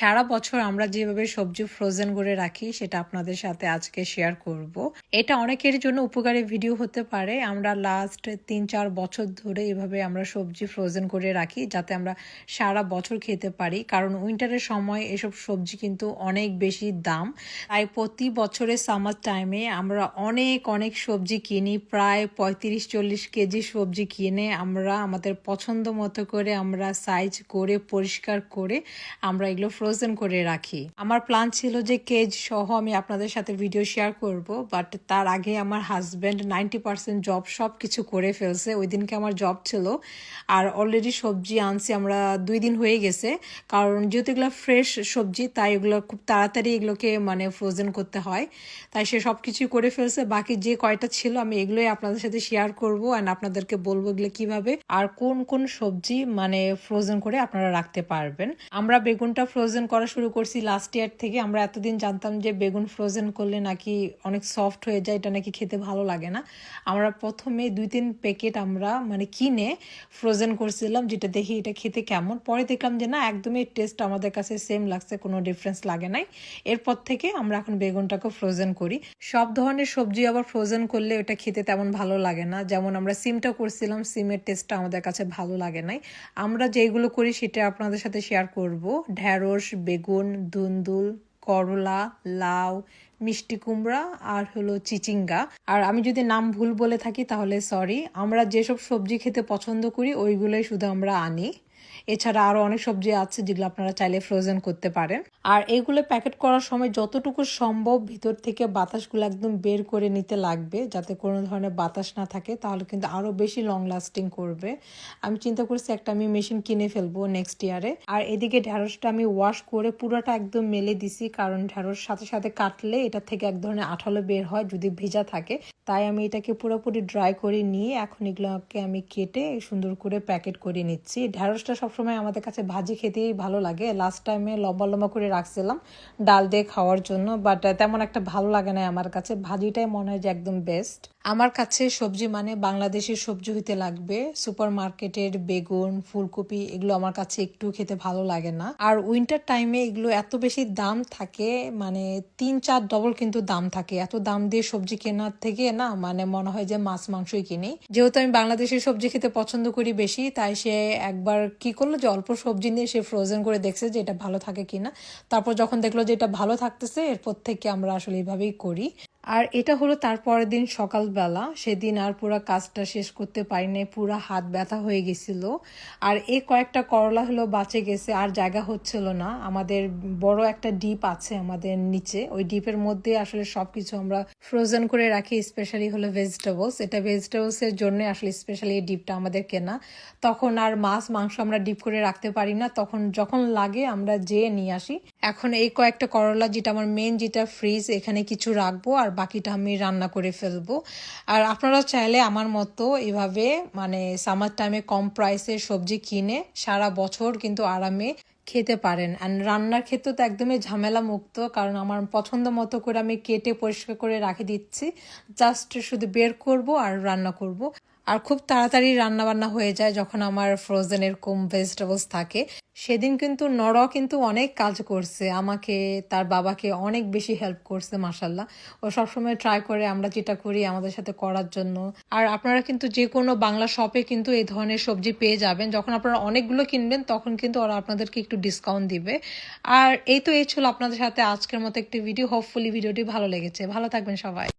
সারা বছর আমরা যেভাবে সবজি ফ্রোজেন করে রাখি, সেটা আপনাদের সাথে আজকে শেয়ার করব। এটা অনেকের জন্য উপকারী ভিডিও হতে পারে। আমরা লাস্ট তিন চার বছর ধরে এভাবে আমরা সবজি ফ্রোজেন করে রাখি, যাতে আমরা সারা বছর খেতে পারি। কারণ উইন্টারের সময় এসব সবজি কিন্তু অনেক বেশি দাম। তাই প্রতি বছরের সামার টাইমে আমরা অনেক অনেক সবজি কিনি। প্রায় পঁয়ত্রিশ, চল্লিশ কেজি সবজি কিনে আমরা আমাদের পছন্দ মতো করে আমরা সাইজ করে, পরিষ্কার করে আমরা এগুলো ফ্রোজেন করে রাখি। আমার প্ল্যান ছিল যে কেজ সহ আমি আপনাদের সাথে ভিডিও শেয়ার করব বাট তার আগে আমার হাজব্যান্ড নাইনটি পার্সেন্ট জব সব কিছু করে ফেলছে। ওই দিনকে আমার জব ছিল। আর অলরেডি সবজি আনছি, আমরা দুই দিন হয়ে গেছে। কারণ যেহেতু এগুলো ফ্রেশ সবজি, তাই এগুলো খুব তাড়াতাড়ি এগুলোকে মানে ফ্রোজেন করতে হয়। তাই সে সব কিছুই করে ফেলছে। বাকি যে কয়টা ছিল, আমি এগুলোই আপনাদের সাথে শেয়ার করব অ্যান্ড আপনাদেরকে বলব এগুলো কীভাবে আর কোন কোন সবজি মানে ফ্রোজেন করে আপনারা রাখতে পারবেন। আমরা বেগুনটা ফ্রোজেন করা শুরু করছি লাস্ট ইয়ার থেকে। আমরা এতদিন জানতাম যে বেগুন ফ্রোজেন করলে নাকি অনেক সফট হয়ে যায়, এটা নাকি খেতে ভালো লাগে না। আমরা প্রথমে দুই তিন প্যাকেট আমরা মানে কিনে ফ্রোজেন করছিলাম, যেটা দেখি এটা খেতে কেমন। পরে দেখলাম যে না, একদমই টেস্ট আমাদের কাছে সেম লাগছে, কোনো ডিফারেন্স লাগে নাই। এরপর থেকে আমরা এখন বেগুনটাকে ফ্রোজেন করি। সব ধরনের সবজি আবার ফ্রোজেন করলে ওটা খেতে তেমন ভালো লাগে না। যেমন আমরা সিমটা করছিলাম, সিমের টেস্টটা আমাদের কাছে ভালো লাগে নাই। আমরা যেগুলো করি সেটা আপনাদের সাথে শেয়ার করব। ঢ্যাঁড়স বেগুন, দুন্দুল, করলা, লাউ, মিষ্টি কুমড়া আর হলো চিচিঙ্গা। আর আমি যদি নাম ভুল বলে থাকি তাহলে সরি আমরা যেসব সবজি খেতে পছন্দ করি ওইগুলোই শুধু আমরা আনি। এছাড়া আরও অনেক সবজি আছে যেগুলো আপনারা চাইলে ফ্রোজেন করতে পারেন। আর এগুলো প্যাকেট করার সময় যতটুকু সম্ভব ভিতর থেকে বাতাসগুলো একদম বের করে নিতে লাগবে, যাতে কোনো ধরনের বাতাস না থাকে, তাহলে কিন্তু আরও বেশি লং লাস্টিং করবে। আমি চিন্তা করছি একটা আমি মেশিন কিনে ফেলব নেক্সট ইয়ারে আর এদিকে ঢ্যাঁড়সটা আমি ওয়াশ করে পুরোটা একদম মেলে দিছি, কারণ ঢ্যাঁড়স সাথে সাথে কাটলে এটা থেকে এক ধরনের আঠালো বের হয়, যদি ভেজা থাকে। তাই আমি এটাকে পুরোপুরি ড্রাই করে নিয়ে এখন এগুলোকে আমি কেটে সুন্দর করে প্যাকেট করে নিচ্ছি। ঢ্যাঁড়সটা সবসময় আমাদের কাছে ভাজি খেতেই ভালো লাগে। লাস্ট টাইমে লম্বা লম্বা করে রাখছিলাম ডাল দিয়ে খাওয়ার জন্য বাট তেমন একটা ভালো লাগে না আমার কাছে। ভাজিটাই মনে হয় যে একদম বেস্ট আমার কাছে সবজি মানে বাংলাদেশের সবজি হইতে লাগবে। সুপার মার্কেটের বেগুন, ফুলকপি এগুলো আমার কাছে একটু খেতে ভালো লাগে না। আর উইন্টার টাইমে এগুলো এত বেশি দাম থাকে মানে তিন চার ডবল কিন্তু দাম থাকে। এত দাম দিয়ে সবজি কেনার থেকে না মানে মনে হয় যে মাছ মাংসই কিনি। যেহেতু আমি বাংলাদেশের সবজি খেতে পছন্দ করি বেশি, তাই সে একবার কি করল যে অল্প সবজি নিয়ে সে ফ্রোজেন করে দেখছে যে এটা ভালো থাকে কিনা। তারপর যখন দেখল যে এটা ভালো থাকতেছে, এরপর থেকে আমরা আসলে এইভাবেই করি। আর এটা হলো তারপরের দিন সকালবেলা। সেদিন আর পুরো কাজটা শেষ করতে পারিনি, পুরো হাত ব্যথা হয়ে গেছিল। আর এই কয়েকটা করলা হলো বাঁচে গেছে, আর জায়গা হচ্ছিল না। আমাদের বড় একটা ডিপ আছে আমাদের নিচে। ওই ডিপের মধ্যে আসলে সব কিছু আমরা ফ্রোজেন করে রাখি স্পেশালি হলো ভেজিটেবলস এটা ভেজিটেবলস এর জন্য আসলে স্পেশালি এই ডিপটা আমাদের কেনা। তখন আর মাছ, মাংস আমরা ডিপ করে রাখতে পারি না। তখন যখন লাগে আমরা যেয়ে নিয়ে আসি। এখন এই কয়েকটা করলা যেটা আমার মেন যেটা ফ্রিজ এখানে কিছু রাখব আর বাকিটা আমি রান্না করে ফেলব। আর আপনারা চাইলে আমার মতো এভাবে মানে সামার টাইমে কম প্রাইসের সবজি কিনে সারা বছর কিন্তু আরামে খেতে পারেন। অ্যান্ড রান্নার ক্ষেত্রে তো একদমই ঝামেলা মুক্ত, কারণ আমার পছন্দ মতো করে আমি কেটে পরিষ্কার করে রাখে দিচ্ছি। জাস্ট শুধু বের করব আর রান্না করব। আর খুব তাড়াতাড়ি রান্না বান্না হয়ে যায় যখন আমার ফ্রোজেন এরকম ভেজিটেবলস থাকে। সেদিন কিন্তু নর কিন্তু অনেক কাজ করছে। আমাকে, তার বাবাকে অনেক বেশি হেল্প করছে মাসাল্লাহ ও সবসময় ট্রাই করে আমরা যেটা করি আমাদের সাথে করার জন্য। আর আপনারা কিন্তু যে কোনো বাংলা শপে কিন্তু এই ধরনের সবজি পেয়ে যাবেন। যখন আপনারা অনেকগুলো কিনবেন, তখন কিন্তু ওরা আপনাদেরকে একটু ডিসকাউন্ট দিবে। আর এই তো এই ছিল আপনাদের সাথে আজকের মতো একটি ভিডিও হোপফুলি ভিডিওটি ভালো লেগেছে। ভালো থাকবেন সবাই।